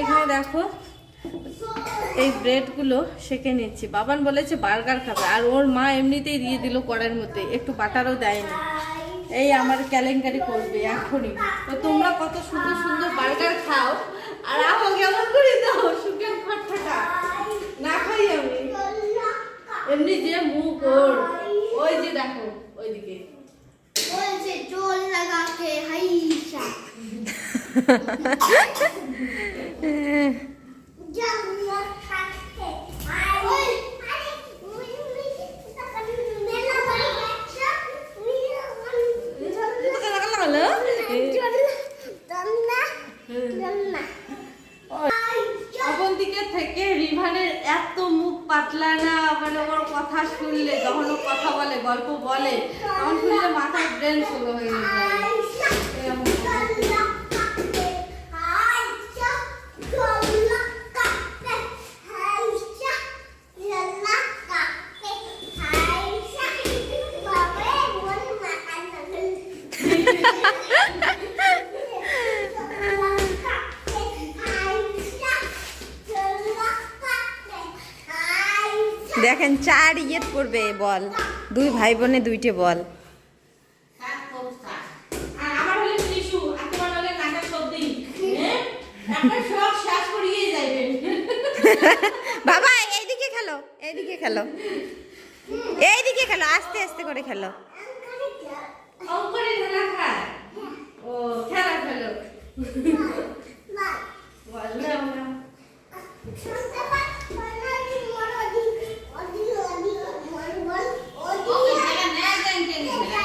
এখানে দেখো, এই ব্রেডগুলো সেঁকে নিচ্ছি। বাবান বলেছে বার্গার খাবে, আর ওর মা এমনিতেই দিয়ে দিল কড়াইয়ের মধ্যে, একটু বাটারও দেয়নি। এই আমার কেলেঙ্কারি করবে এখনই। তো তোমরা কত সুন্দর সুন্দর বার্গার খাও, আর আমাকে কেমন করে দাও না খাই আমি। এমনি যে মুখ ওর। ওই যে দেখো ওইদিকে বলছে চোল লাগাকে হাইসা জানলা থাকতে ওই আরে ওই ওই মেলা বাড়ি আচ্ছা ওই লাগালো জানলা জানলা তখন দিকে থেকে রিভানের এত মুখ পাতলা না মানে ওর কথা শুনলে যখন ও কথা বলে গল্প বলে তখন শুনলে মাথার ব্রেন স্লো হয়ে যায় এরকম করে। দেখেন চার ইয়ে করবে বল। দুই ভাই বোনে দুইটে বল। হ্যাঁ? বাবা এইদিকে খেলো এইদিকে খেলো। এইদিকে খেলো আস্তে আস্তে করে খেলো। খেলা খায়। ও, খেলা খেলো। বললাম না। ওকে, খেলা নেয় দেন কেন খেলা?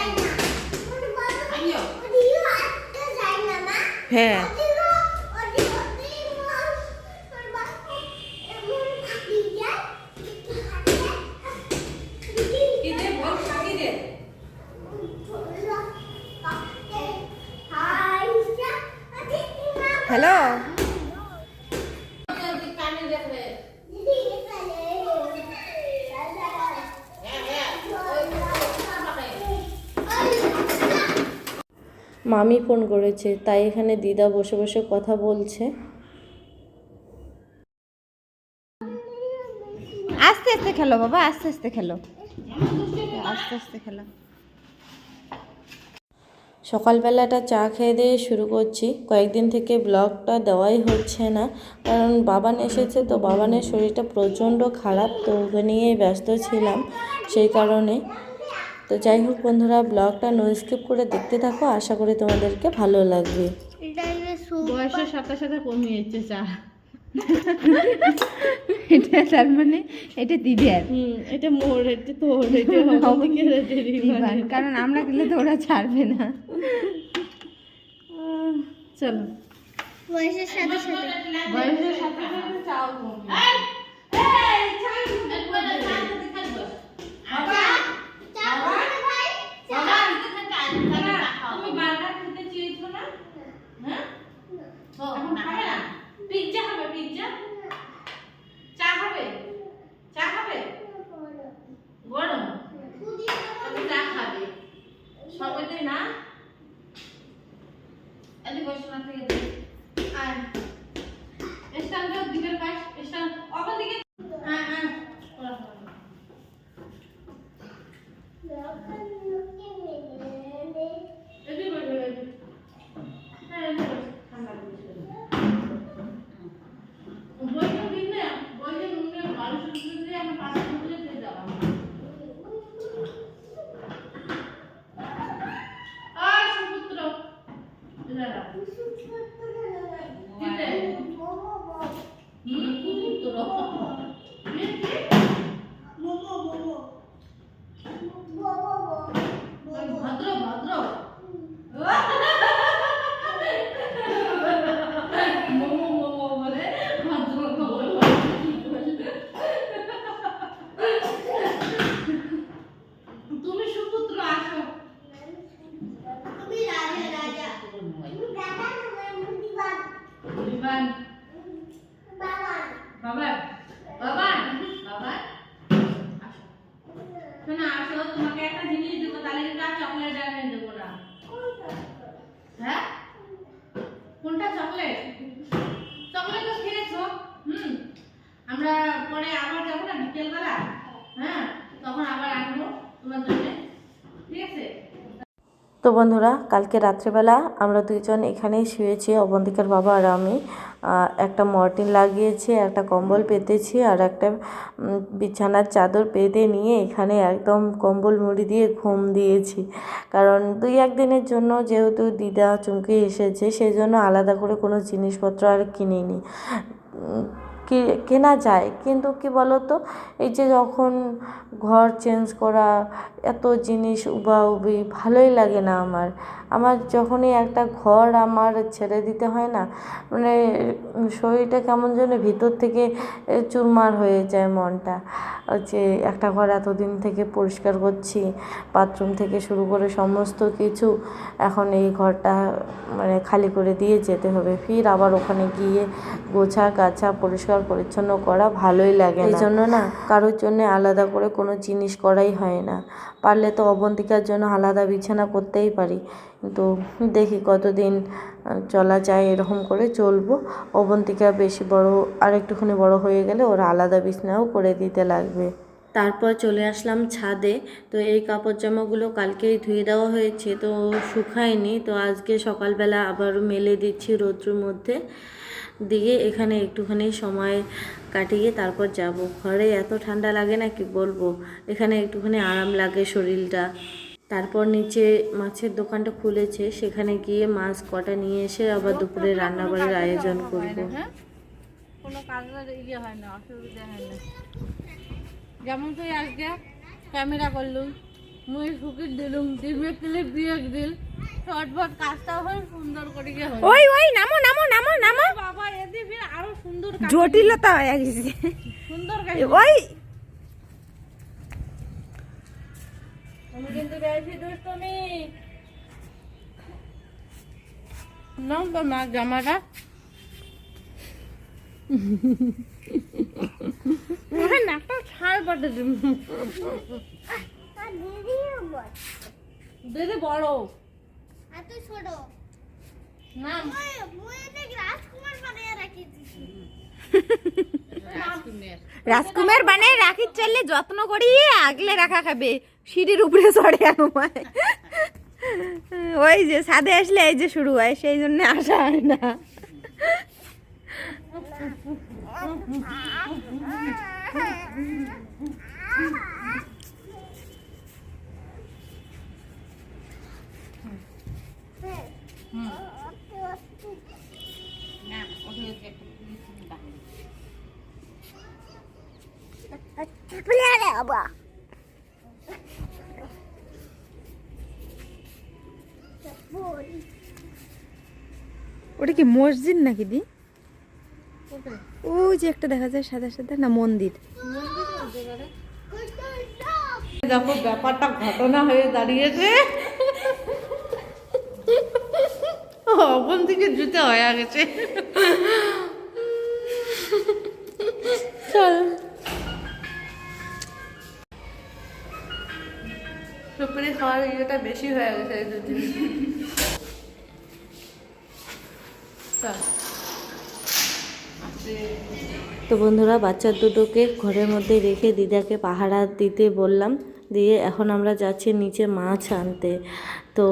আইয়ো। হ্যাঁ কি দে, বল, কি দে? হ্যালো ওকে, কানে দেখবে। হ্যাঁ, হ্যাঁ। ওই, আমাকে। মামি ফোন করেছে তাই এখানে দিদা বসে বসে কথা বলছে। আস্তে আস্তে খেলো বাবা আস্তে আস্তে খেলো। আস্তে আস্তে খেলো। সকালবেলাটা চা খেয়ে দিয়ে শুরু করছি। কয়েকদিন থেকে ব্লগটা দেওয়াই হচ্ছে না কারণ বাবান এসেছে তো বাবানের শরীরটা প্রচণ্ড খারাপ তো ওকে নিয়েই ব্যস্ত ছিলাম সেই কারণে। তো যাই হোক বন্ধুরা ব্লগটা নো স্কিপ করে দেখতে থাকো। আশা করি তোমাদেরকে ভালো লাগবে। বয়সের সাথে সাথে কমিয়েছে চা এটা তার মানে এটা দিদির এটা মোর এটা তোর এটা কারণ আমরা গেলে তো ওরা ছাড়বে না। চলো। বয়সের সাথে সাথে বয়সের সাথে সাথে চাও কমবে তুমি বার্গার খেতে চেয়েছো না হ্যাঁ এখন পিৎজা খাবে পিৎজা চা খাবে চা খাবে? গরম? চা খাবে। সবেতে না? এদি বসে না থেকে আর স্টান দিবের পাশ অপর দিকে Amen. বন্ধুরা, কালকে রাত্রেবেলা আমরা দুইজন এখানেই শুয়েছি, অবন্তিকার বাবা আর আমি। একটা মর্টিন লাগিয়েছি, একটা কম্বল পেতেছি আর একটা বিছানার চাদর পেতে নিয়ে এখানে একদম কম্বল মুড়ি দিয়ে ঘুম দিয়েছি। কারণ দুই একদিনের জন্য যেহেতু দিদা চুমকি এসেছে সেই জন্য আলাদা করে কোনো জিনিসপত্র আর কিনিনি। কেনা যায়। কিন্তু কি তো এই যে যখন ঘর চেঞ্জ করা, এত জিনিস উবাউবি, ভালোই লাগে না আমার। আমার যখনই একটা ঘর আমার ছেড়ে দিতে হয় না মানে শরীরটা কেমন যেন ভিতর থেকে চুরমার হয়ে যায় মনটা। যে একটা ঘর এতদিন থেকে পরিষ্কার করছি বাথরুম থেকে শুরু করে সমস্ত কিছু, এখন এই ঘরটা মানে খালি করে দিয়ে যেতে হবে। ফির আবার ওখানে গিয়ে গোছা গাছা পরিষ্কার পরিচ্ছন্ন করা ভালোই লাগে এই জন্য না, কারোর জন্য আলাদা করে কোনো জিনিস করাই হয় না। পারলে তো অবন্তিকার জন্য আলাদা বিছানা করতেই পারি। কিন্তু দেখি কতদিন চলা যায় এরকম করে চলবো। অবন্তিকা বেশি বড় আর একটুখানি বড় হয়ে গেলে ওরা আলাদা বিছানাও করে দিতে লাগবে। তারপর চলে আসলাম ছাদে। তো এই কাপড় জামাগুলো কালকেই ধুয়ে দেওয়া হয়েছে, তো শুকায়নি। তো আজকে সকালবেলা আবার মেলে দিচ্ছি রৌদ্রের মধ্যে। দিয়ে এখানে একটুখানি সময় কাটিয়ে তারপর যাব। ঘরে এত ঠান্ডা লাগে না কি বলব? এখানে একটুখানি আরাম লাগে শরীরটা। তারপর নিচে মাছের দোকানটা খুলেছে, সেখানে গিয়ে মাছ কটা নিয়ে এসে আবার দুপুরে রান্নাবাড়ির আয়োজন করব। কোনো ইয়ে হয় না, অসুবিধা হয় না। যেমন তুই আজকে ক্যামেরা করলুম মুই ফুকির দিলুম দিবে ক্লিপ দিয়ে দিল কাজটা হয় সুন্দর করে ওই ওই নামো নামো নামো নামো। বাবা এদি ফির আরও সুন্দর জটিলতা হয়ে গেছে। সুন্দর কাজ। ওই। আমি কিন্তু বেশি দুষ্টমি নাও তো মা জামাটা। রাজকুমার। রাখিছি রাখির চললে যত্ন করি আগলে রাখা খাবে। সিঁড়ির উপরে চড়ে আনুমায় ওই যে সাদে আসলে এই যে শুরু হয়, সেই জন্য আসা হয় না। ওটা কি মসজিদ নাকি দি? ওই যে একটা দেখা যায় সাদা সাদা না মন্দির। দেখো ব্যাপারটা ঘটনা হয়ে দাঁড়িয়েছে। অবন থেকে জুতে হয়ে গেছে। চল। সুপারি খাওয়ার ইয়েটা বেশি হয়ে গেছে দুদিন। চল। তো বন্ধুরা, বাচ্চা দুটোকে ঘরের মধ্যে রেখে দিদাকে পাহারা দিতে বললাম। দিয়ে এখন আমরা যাচ্ছি নিচে মাছ আনতে। তো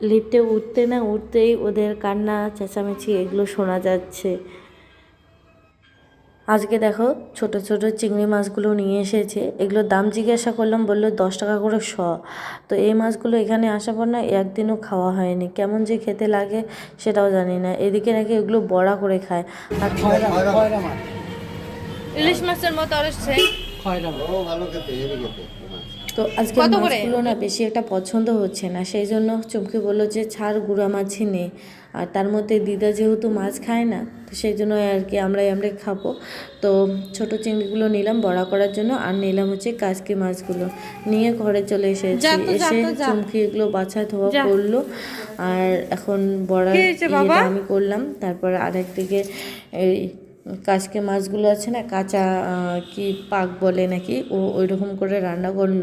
লিফটে উঠতে না উঠতেই ওদের কান্না, চেঁচামেচি, এগুলো শোনা যাচ্ছে। আজকে দেখো ছোট ছোট চিংড়ি মাছগুলো নিয়ে এসেছে। এগুলোর দাম জিজ্ঞাসা করলাম বলল দশ টাকা করে শ। তো এই মাছগুলো এখানে আসার পর না একদিনও খাওয়া হয়নি। কেমন যে খেতে লাগে সেটাও জানি না। এদিকে নাকি এগুলো বড়া করে খায়। আর ইলিশ মাছের মতো আর সেই ও ভালো খেতে হেভি খেতে মাছ। তো আজকে মাছগুলো না বেশি একটা পছন্দ হচ্ছে না। সেই জন্য চমকে বলল যে ছাড় গুঁড়া মাছই নে। আর তার মধ্যে দিদা যেহেতু মাছ খায় না তো সেই জন্য আর কি আমরাই আমরাই খাব। তো ছোট চিংড়িগুলো নিলাম বড়া করার জন্য আর নিলাম হচ্ছে কাজকি মাছগুলো। নিয়ে ঘরে চলে এসেছি। এসে চুমকি এগুলো বাছা ধোয়া। করল। আর এখন? ইয়েটা আমি করলাম। তারপর আরেকদিকে এই কাজকে মাছগুলো আছে না কাঁচা কি পাক বলে নাকি ও ওই রকম করে রান্না করল।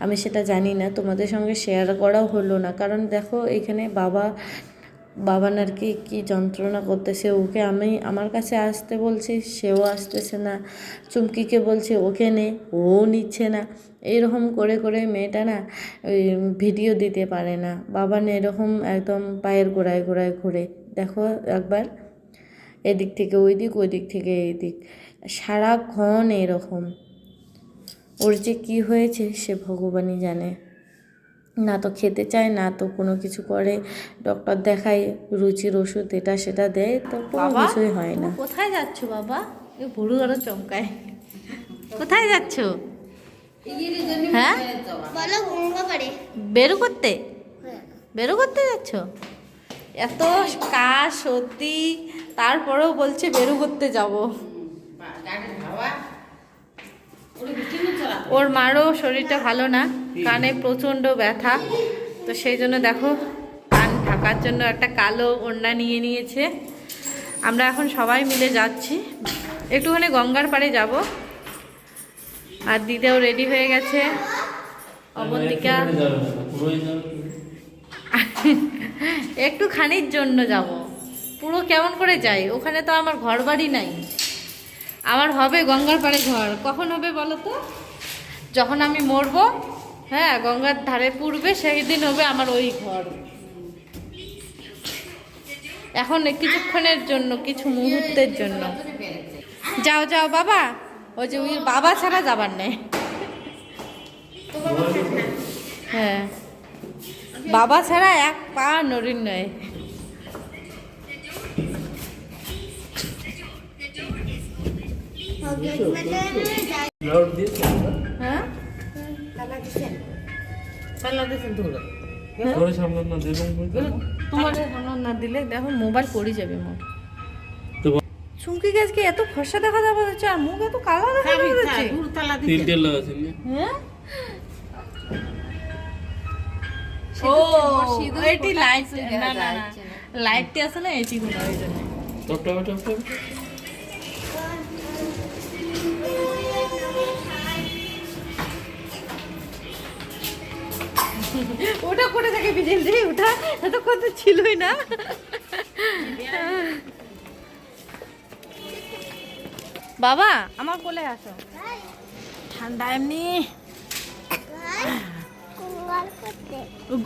আমি সেটা জানি না তোমাদের সঙ্গে শেয়ার করাও হলো না। কারণ দেখো এখানে বাবা বাবা আর কি কী যন্ত্রণা করতেছে? ওকে আমি, আমার কাছে আসতে বলছি, সেও আসতেছে না। চুমকিকে বলছে, ওকে নে, ও নিচ্ছে না। এরকম করে করে মেয়েটা না, ওই ভিডিও দিতে পারে না। বাবা না এরকম একদম পায়ের গোড়ায় গোড়ায় ঘুরে। দেখো একবার, এদিক থেকে ওই দিক ওই দিক থেকে এই দিক সারাক্ষণ এরকম। ওর যে কী হয়েছে, সে ভগবানই জানে। না তো খেতে চায় না তো কোনো কিছু করে। ডক্টর দেখায় রুচির ওষুধ এটা সেটা দেয় তো কোনো? কিছুই হয় না। কোথায় যাচ্ছ বাবা? এ বুড়ো আরও চমকায়। কোথায় যাচ্ছ? হ্যাঁ? বলো গঙ্গা পাড়ে বেরো করতে? হ্যাঁ বেরো করতে যাচ্ছ? এত কাজ সত্যি তারপরেও বলছে বেরো করতে যাব। ওর মারও শরীরটা ভালো না, কানে প্রচণ্ড ব্যথা। তো সেই জন্য দেখো, কান ঢাকার জন্য একটা কালো ওড়না নিয়ে নিয়েছে। আমরা এখন সবাই মিলে যাচ্ছি। একটুখানি গঙ্গার পাড়ে যাব। আর দিদাও রেডি হয়ে গেছে। অবন্তিকা। একটুখানির জন্য যাব। পুরো কেমন করে যাই? ওখানে তো আমার ঘর বাড়ি নাই। আমার হবে গঙ্গার পাড়ে ঘর। কখন হবে বলো তো? যখন আমি মরবো হ্যাঁ গঙ্গার ধারে পূর্বে সেই দিন হবে আমার ওই ঘর। এখন কিছুক্ষণের জন্য, কিছু মুহূর্তের জন্য। যাও যাও, বাবা। ওই যে ওই বাবা ছাড়া যাবার নেই। হ্যাঁ। বাবা ছাড়া এক পা নড়ির নয় হ্যাঁ ঘরে সামনে না দেখুন তোমার না দিলে দেখো মোবাইল পড়ে যাবে মোর চুমকি গাছকে এত ফর্সা দেখা যাবে হচ্ছে আর মুখ এত কালো দেখা যাচ্ছে? হ্যাঁ ও এটি লাইট না না লাইটটি আছে না এটি গুলো ওই জন্য। টপ টপ টপ টপ ওটা করে থাকে বিজেল রে? ওটা এত কত ছিলই না। বাবা আমার কোলে আসো। ঠান্ডা এমনি।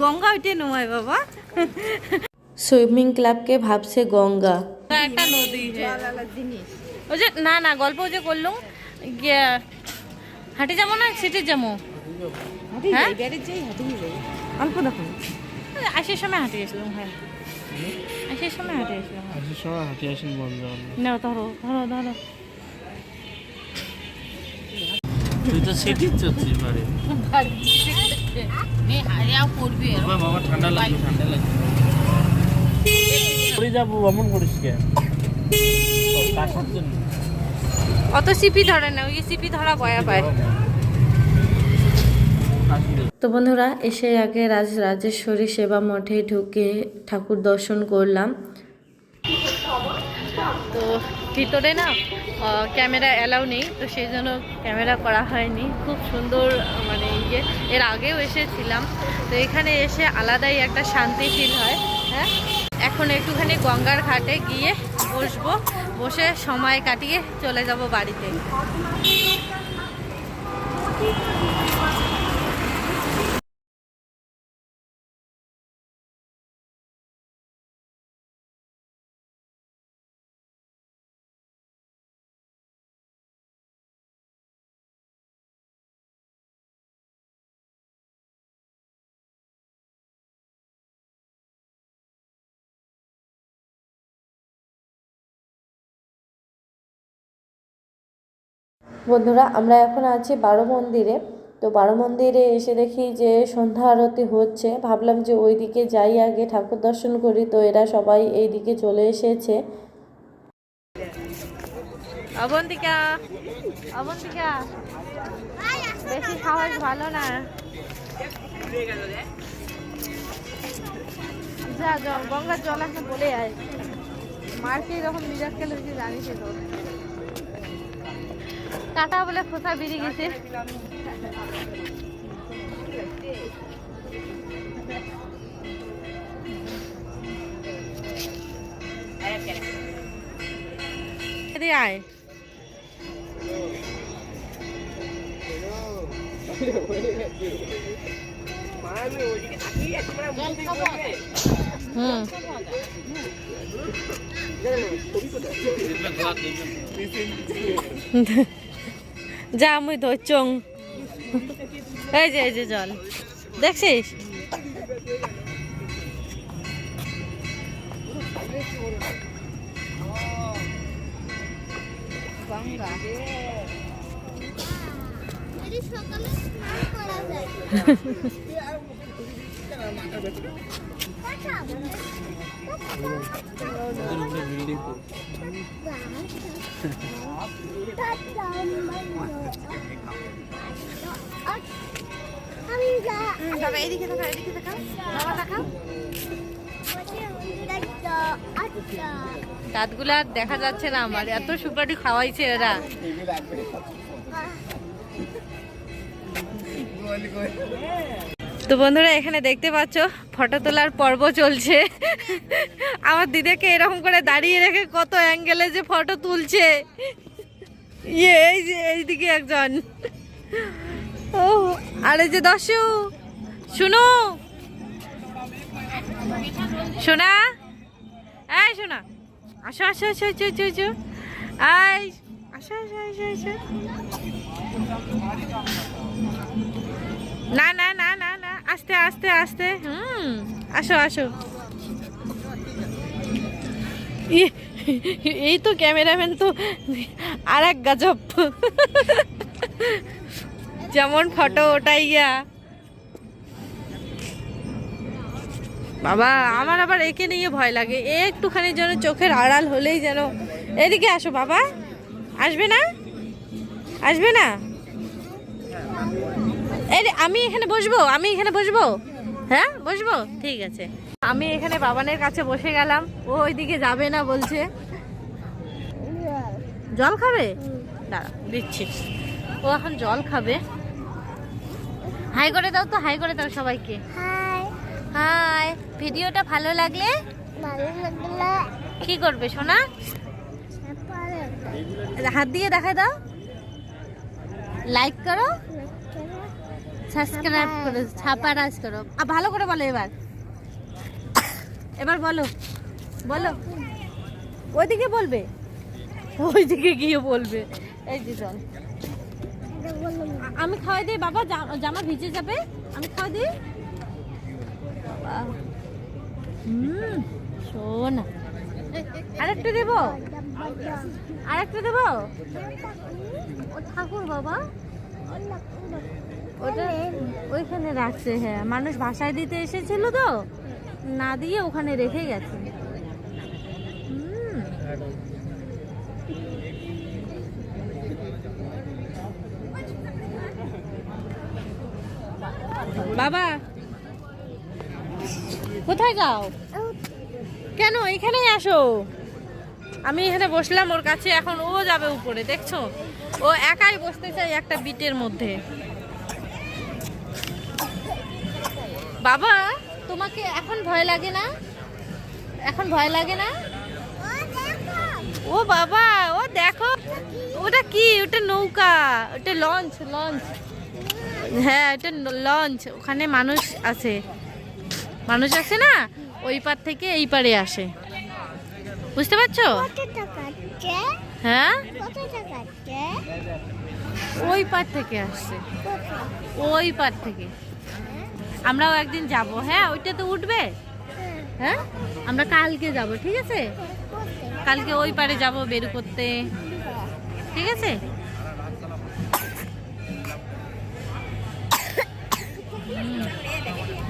গঙ্গা ওইটাই নয় বাবা। সুইমিং ক্লাবকে ভাবছে গঙ্গা। একটা নদী ওই যে না না গল্প যে করলুম। গিয়ে হাঁটি যাব না সিটি যাব? হ্যাঁ? অল্প দেখুন। আসার সময় হাঁটি আসলাম হ্যাঁ আসার সময় হাঁটি আসলাম। আসার সময় হাঁটি আসেন বন্ধ না ধরো ধরো ধরো। তুই তো সিটি চলছিস বাড়ি। বাবা বাবা ঠান্ডা লাগবে ঠান্ডা লাগবে পড়ে যাব অমন করিস কে অত সিপি ধরে না ওই সিপি ধরা বয়া পায়। তো বন্ধুরা, এসে আগে রাজ রাজেশ্বরী সেবা মঠে ঢুকে ঠাকুর দর্শন করলাম। তো ভিতরে না ক্যামেরা অ্যালাউ নেই, তো সেই জন্য ক্যামেরা করা হয়নি। খুব সুন্দর মানে ইয়ে এর আগেও এসেছিলাম। তো এখানে এসে আলাদাই একটা শান্তি ফিল হয় হ্যাঁ? এখন একটুখানি গঙ্গার ঘাটে গিয়ে বসবো, বসে সময় কাটিয়ে চলে যাব বাড়িতে। বন্ধুরা, আমরা এখন আছি বারো মন্দিরে। তো বারো মন্দিরে এসে দেখি যে সন্ধ্যা আরতি হচ্ছে। ভাবলাম যে ওই দিকে যাই আগে, ঠাকুর দর্শন করি। তো এরা সবাই এই দিকে চলে এসেছে। অবন্তিকা অবন্তিকা। বেশি ভালো না। গঙ্গার জল এখন বলে আয়। এরকম তুই জানিস তো। কাটা বলে খোসা বেরিয়ে গেছে। আয়। হুম। যা আমি ধরছং এই যে এই যে জল। দেখছিস? যদি আচ্ছা দাঁতগুলো আর দেখা যাচ্ছে না আমার। এত সুপারি খাওয়াইছে এরা। তো বন্ধুরা, এখানে দেখতে পাচ্ছ, ফটো তোলার পর্ব চলছে। আমার দিদিকে এরকম করে দাঁড়িয়ে রেখে কত অ্যাঙ্গেলে যে ফটো তুলছে। ইয়ে এই যে, এইদিকে একজন। ও, আরে যে দর্শু শুনো। শোনা এই শোনা আসো আসো আসো আসো আসো আসো। আই আসো আসো আসো আসো। না না না না না। আস্তে আস্তে আস্তে। হুম। আসো আসো। এই তো ক্যামেরাম্যান তো আর এক গজব। যেমন ফটো ওটাইয়া বাবা আমার আবার একে নিয়ে ভয় লাগে। একটুখানি যেন চোখের আড়াল হলেই যেন এদিকে আসো বাবা। আসবে না? আসবে না? আমি এখানে বসবো আমি এখানে বসবো। হ্যাঁ বসবো? ঠিক আছে। আমি এখানে বাবানের কাছে বসে গেলাম ও ওইদিকে যাবে না বলছে। জল খাবে? দাঁড়া দিচ্ছি। ও এখন জল খাবে। হাই করে দাও তো হাই করে দাও সবাইকে। হাই। ভিডিওটা ভালো লাগলে? ভালো লাগলে। কি করবে সোনা? হাত দিয়ে দেখা দাও। লাইক করো। সাবস্ক্রাইব করো ছাপা রাজ করো। আর ভালো করে বলো এবার। এবার বলো বলো। ওইদিকে বলবে। ওইদিকে গিয়ে বলবে। এই যে চল আমি খাওয়াই দিই, বাবা জামা ভিজে যাবে। আমি খাওয়াই দিই। আরেকটা দেবো? আরেকটা দেবো? ঠাকুর বাবা। ওটা ওইখানে রাখছে হ্যাঁ। মানুষ ভাষায় দিতে এসেছিল তো, না দিয়ে ওখানে রেখে গেছে। বাবা, কোথায় যাও? কেন, এখানেই আসো। আমি এখানে বসলাম, ওর কাছে এখন ও যাবে উপরে, দেখছ? ও একাই বসতে চাই একটা বিটের মধ্যে। বাবা, তোমাকে এখন ভয় লাগে না? এখন ভয় লাগে না? ও বাবা, ও দেখো। ওটা কি? ওটা নৌকা। ওটা লঞ্চ লঞ্চ হ্যাঁ ওটা লঞ্চ ওখানে মানুষ আছে। মানুষ আছে না? ওই পার থেকে এই পারে আসে। বুঝতে পারছ? হ্যাঁ? ওই পার থেকে আসছে। ওই পার থেকে। আমরাও একদিন যাব। হ্যাঁ ওইটা তো উঠবে? হ্যাঁ? আমরা কালকে যাব ঠিক আছে? কালকে ওই পারে যাব বের করতে। ঠিক আছে?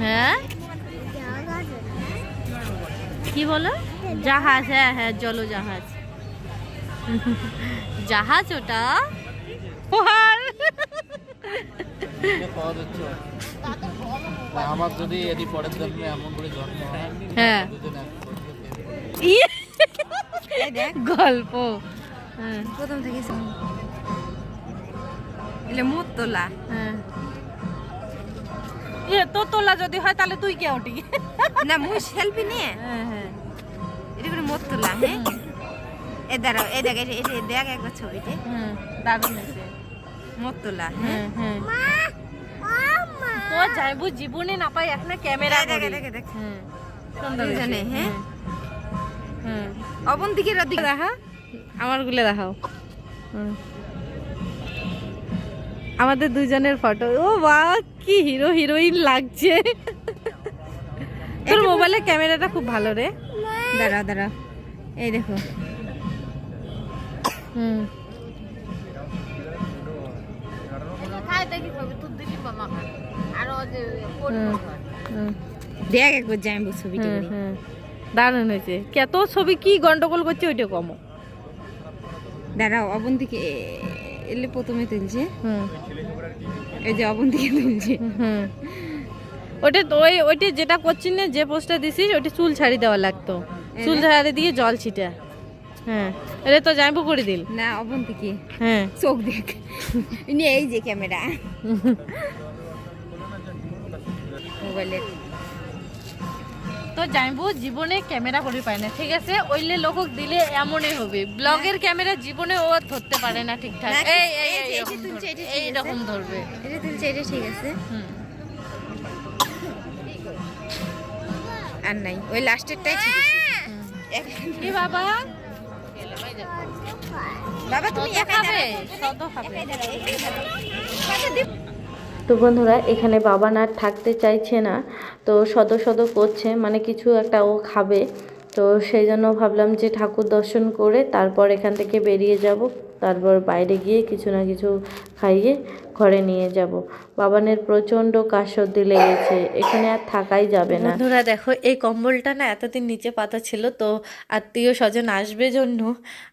হ্যাঁ? কি বলো? জাহাজ হ্যাঁ হ্যাঁ জলজাহাজ জাহাজ। জাহাজ ওটা? আমার যদি এটি পরের জন্মে এমন করে জন্ম হয়। হ্যাঁ। এক ইয়ে! গল্প। হ্যাঁ। প্রথম থেকে এলে মুখ তোলা। হ্যাঁ। ইয়ে তো তোলা যদি হয় তাহলে তুই কে ওটি? না মুখ সেলফি নিয়ে? হ্যাঁ হ্যাঁ। এটা করে তোলা হ্যাঁ? এ দাঁড়াও এ দেখ এটা দেখ একবার ছবিতে হ্যাঁ দারুণ হয়েছে। মুখ তোলা হ্যাঁ হ্যাঁ? হ্যাঁ। তো যাইবো জীবনে না পাই এখন ক্যামেরা দেখে দেখে দেখ। হ্যাঁ সুন্দর। হ্যাঁ? হ্যাঁ অবন্তিকের ওদিকে দেখা আমারগুলো দেখাও আমাদের দুজনের ফটো। ও বাহ কি হিরো হিরোইন লাগছে। তোর মোবাইলের ক্যামেরাটা খুব ভালো রে। দাঁড়া দাঁড়া। এই দেখো। হুম। হুম, হুম, দেখ একবার ছবিটা করে। হুম। দারুণ হয়েছে। কত ছবি কি গন্ডগোল করছে ওইটা কমো। দাঁড়াও অবন্তিকে এলে প্রথমে তুলছে। এই যে অবন্তিকে তুলছে। ওটা তো ওই ওইটা যেটা করছিস না যে পোস্টটা দিছিস ওইটা চুল ছাড়ি দেওয়া লাগতো। চুল ছাড়ি দিয়ে জল ছিটা। হ্যাঁ। এটা তো যাইবো করে দিল। না অবন্তিকে। হ্যাঁ। চোখ দেখ। ইনি এই যে ক্যামেরা। মোবাইলের তো যাইবো জীবনে ক্যামেরা করে পায় না? ঠিক আছে ওইলে লোকক দিলে এমনই হবে। ব্লগের ক্যামেরা জীবনে ও ধরতে পারে না ঠিকঠাক। এই এই এই এই তুলছে, ধরবে, এটা তুলছে এটা ঠিক আছে। হুম। আর নাই ওই লাস্টেরটাই ঠিক আছে এক- কি বাবা? বাবা তুমি একাই খাবে। কত খাবে। তো বন্ধুরা, এখানে বাবা না থাকতে চাইছে না, তো সদ সদ করছে মানে কিছু একটা ও খাবে। তো সেই জন্য ভাবলাম যে ঠাকুর দর্শন করে তারপর এখান থেকে বেরিয়ে যাব, তারপর বাইরে গিয়ে কিছু না কিছু খাইয়ে ঘরে নিয়ে যাব। বাবানের প্রচণ্ড কাশর্দি লেগেছে, এখানে আর থাকাই যাবে না। বন্ধুরা, দেখো, এই কম্বলটা না এতদিন নিচে পাতা ছিল, তো আত্মীয় স্বজন আসবে জন্য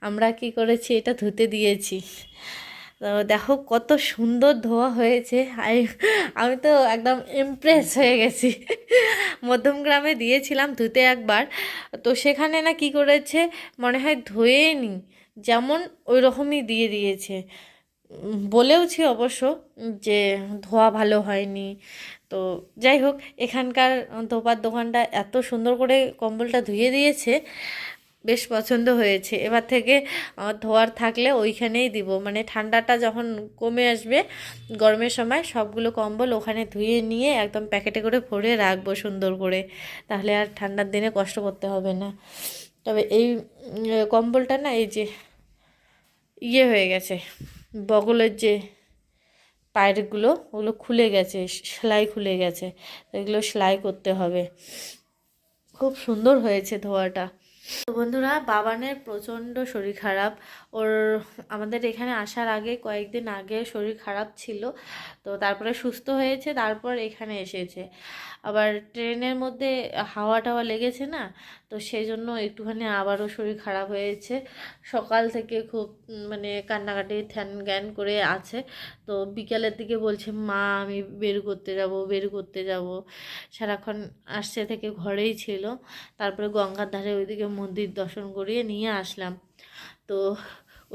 আমরা কি করেছি, এটা ধুতে দিয়েছি। দেখো কত সুন্দর ধোয়া হয়েছে। আমি তো একদম ইমপ্রেস হয়ে গেছি। মধ্যমগ্রামে দিয়েছিলাম ধুতে একবার। তো সেখানে না কি করেছে, মনে হয় ধোয়েনি যেমন ওই রকমই দিয়ে দিয়েছে। বলেওছি অবশ্য যে ধোয়া ভালো হয়নি। তো যাই হোক, এখানকার ধোপার দোকানটা এত সুন্দর করে কম্বলটা ধুয়ে দিয়েছে। বেশ পছন্দ হয়েছে। এবার থেকে আহ, ধোয়ার থাকলে ওইখানেই দিব। মানে ঠান্ডাটা যখন কমে আসবে গরমের সময় সবগুলো কম্বল ওখানে ধুয়ে নিয়ে একদম প্যাকেটে করে ভরে রাখব সুন্দর করে। তাহলে আর ঠান্ডার দিনে কষ্ট করতে হবে না। তবে এই কম্বলটা না এই যে ইয়ে হয়ে গেছে বগলের যে পায়েরগুলো ওগুলো খুলে গেছে সেলাই খুলে গেছে। এগুলো সেলাই করতে হবে। খুব সুন্দর হয়েছে ধোয়াটা। তো বন্ধুরা, বাবানের প্রচণ্ড শরীর খারাপ। ওর, আমাদের এখানে আসার আগে কয়েকদিন আগে শরীর খারাপ ছিল। তো তারপরে সুস্থ হয়েছে, তারপর এখানে এসেছে। আবার ট্রেনের মধ্যে হাওয়া টাওয়া লেগেছে না, তো সেই জন্য একটুখানি আবারও শরীর খারাপ হয়েছে। সকাল থেকে খুব মানে কান্নাকাটি ধ্যান জ্ঞান করে আছে। তো বিকালের দিকে বলছে, মা, আমি বের করতে যাব, বের করতে যাব। সারাক্ষণ আসছে থেকে ঘরেই ছিল। তারপরে গঙ্গার ধারে ওইদিকে মন্দির দর্শন করিয়ে নিয়ে আসলাম। তো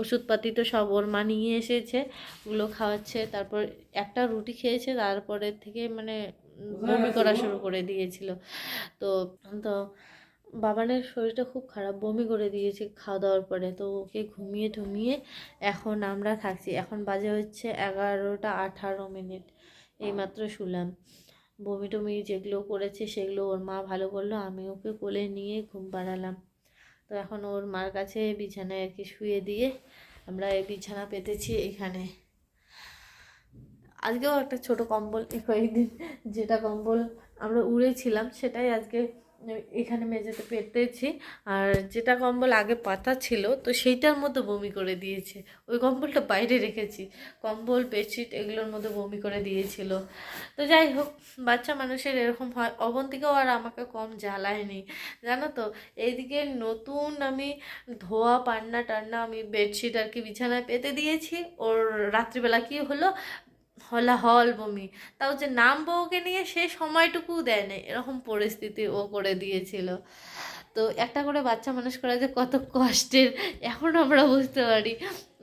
ওষুধপাতি তো সব ওর মা নিয়ে এসেছে, ওগুলো খাওয়াচ্ছে। তারপর একটা রুটি খেয়েছে তারপরে থেকে মানে বমি করা শুরু করে দিয়েছিল। তো তো বাবানের শরীরটা খুব খারাপ বমি করে দিয়েছে খাওয়া দাওয়ার পরে। তো ওকে ঘুমিয়ে টুমিয়ে এখন আমরা থাকছি। এখন বাজে হচ্ছে এগারোটা আঠারো মিনিট। এইমাত্র শুলাম। বমি টমি যেগুলো করেছে সেগুলো ওর মা ভালো করল আমি ওকে কোলে নিয়ে ঘুম পাড়ালাম। তো এখন ওর মার কাছে বিছানায় আর কি শুয়ে দিয়ে আমরা এই বিছানা পেতেছি এখানে। আজকেও একটা ছোট কম্বল এই কয়েকদিন, যেটা কম্বল আমরা উড়েছিলাম, সেটাই আজকে এখানে মেঝেতে পেতেছি। আর যেটা কম্বল আগে পাতা ছিল, তো সেইটার মধ্যে বমি করে দিয়েছে। ওই কম্বলটা বাইরে রেখেছি। কম্বল, বেডশিট এগুলোর মধ্যে বমি করে দিয়েছিল। তো যাই হোক, বাচ্চা মানুষের এরকম হয়। অবন্তিকাও আর আমাকে কম জ্বালায়নি। জানো তো, এইদিকে নতুন আমি ধোয়া, পান্না, টান্না, আমি বেডশিট আর কি বিছানায় পেতে দিয়েছি। ওর রাত্রিবেলা কি হলো? হলা হল বমি। তাও যে নাম বউকে নিয়ে সে সময়টুকু দেয় না এরকম পরিস্থিতি ও করে দিয়েছিল। তো একটা করে বাচ্চা মানুষ করা যে কত কষ্টের, এখন আমরা বুঝতে পারি।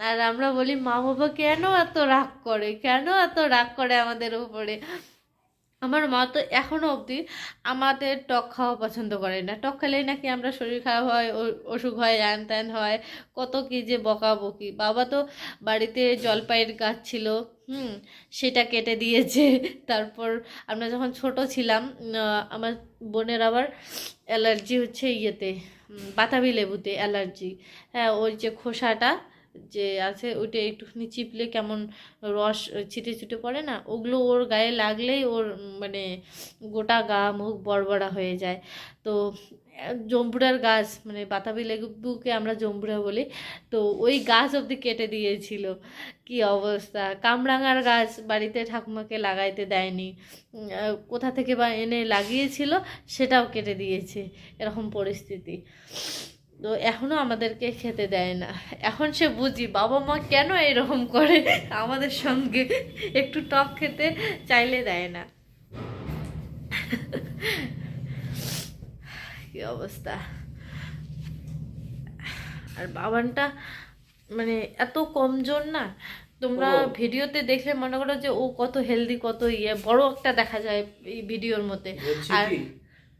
আর আমরা বলি মা বাবা কেন এত রাগ করে? কেন এত রাগ করে আমাদের উপরে? আমার মা তো এখনও অবধি আমাদের টক খাওয়া পছন্দ করে না। টক খেলেই নাকি আমরা শরীর খারাপ হয় অসুখ হয় হ্যান ত্যান হয়, কত কী যে বকাবকি। বাবা তো বাড়িতে জলপাইয়ের গাছ ছিল, হুম, সেটা কেটে দিয়েছে। তারপর আমরা যখন ছোট ছিলাম আমার বোনের আবার অ্যালার্জি হচ্ছে ইয়েতে বাতাবি লেবুতে অ্যালার্জি। হ্যাঁ ওই যে খোসাটা যে আছে ওইটা একটুখানি চিপলে কেমন রস ছিটে ছুটে পড়ে না, ওগুলো ওর গায়ে লাগলেই ওর মানে গোটা গা মুখ বড়বড়া হয়ে যায়। তো জম্বুরার গাছ মানে বাতাবি লেবুকে আমরা জম্বুরা বলি, তো ওই গাছ অবধি কেটে দিয়েছিল। কি অবস্থা? কামরাঙার গাছ বাড়িতে ঠাকুমাকে লাগাইতে দেয়নি। কোথা থেকে বা এনে লাগিয়েছিল, সেটাও কেটে দিয়েছে। এরকম পরিস্থিতি। তো এখনও আমাদেরকে খেতে দেয় না। এখন সে বুঝি বাবা মা কেন এরকম করে আমাদের সঙ্গে একটু টক খেতে চাইলে দেয় না। কি অবস্থা? আর বাবানটা মানে এত কমজোর না? তোমরা ভিডিওতে দেখলে মনে করো যে ও কত হেলদি কত ইয়ে বড় একটা দেখা যায় এই ভিডিওর মধ্যে। আর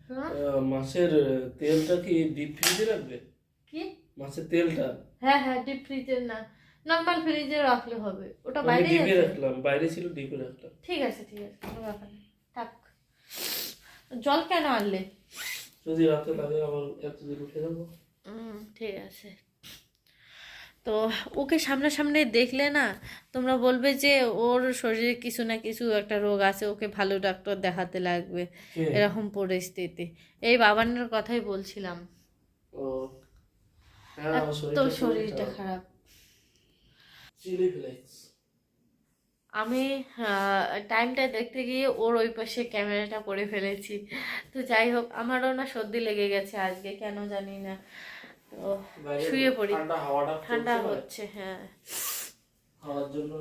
হ্যাঁ? মাছের তেলটা কি ডিপ ফ্রিজে রাখবে? কি? মাছের তেলটা? হ্যাঁ হ্যাঁ ডিপ ফ্রিজে না। নর্মাল ফ্রিজে রাখলে হবে। ওটা বাইরে ডিপে রাখলাম বাইরে ছিল ডিপে রাখলাম। ঠিক আছে ঠিক আছে কোনো ব্যাপার নেই থাক। জল কেন আনলে? যদি রাতে লাগে আবার এতদিন উঠে যাব। ঠিক আছে। তো ওকে সামনাসামনি দেখলে না তোমরা বলবে যে ওর শরীরে কিছু না কিছু একটা রোগ আছে ওকে ভালো ডাক্তার দেখাতে লাগবে। এরকম পরিস্থিতি। এই বাবানের কথাই বলছিলাম। ও শরীরটা খারাপ। আমি টাইমটা দেখতে গিয়ে ওর ওই পাশে ক্যামেরাটা করে ফেলেছি। তো যাই হোক আমারও না সর্দি লেগে গেছে আজকে কেন জানি না। তো শুয়ে পড়ি। ঠান্ডা হচ্ছে হ্যাঁ। জন্য।